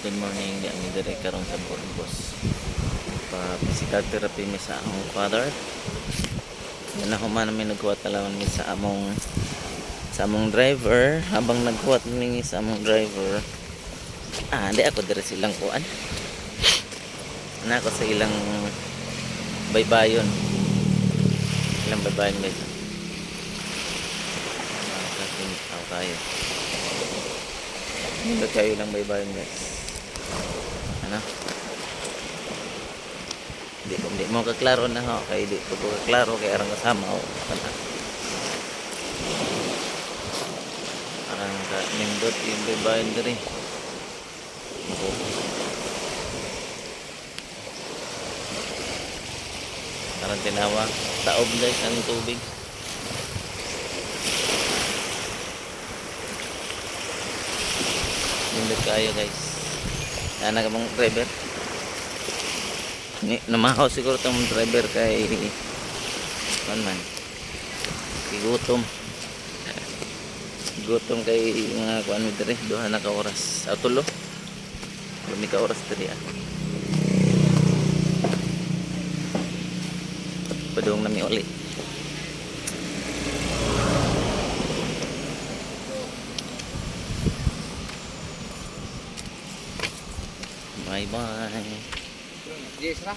good morning. Di ami dire karon sa Burgos. Pa physical therapy mi sa among father. Yan ako man namin nagkuha talaman mi sa among sa among driver habang nagkuha mi sa among driver. Ah, di ako dire silang kuan. Na ako sa ilang baybayon. Ilang baybayon guys. Kasi tao tayo. Hindi kayo lang baybayon guys. Ano? Di ko di mo kaklaro na ho kay di ko kaklaro kay arang kasama ho. Kana. Arang ka nindot yung baybayon diri. Parang tinawa. Taob guys ang tubig. Nindot kayo guys. Yan na mong driver. Ni namahaw siguro tong driver kay man man. Gigutom. Gutom kay mga kuan mi diri duha na ka oras. Sa tulo. Lumi ka oras diri ah. Padung nami uli. Bye bye. Yes, ra.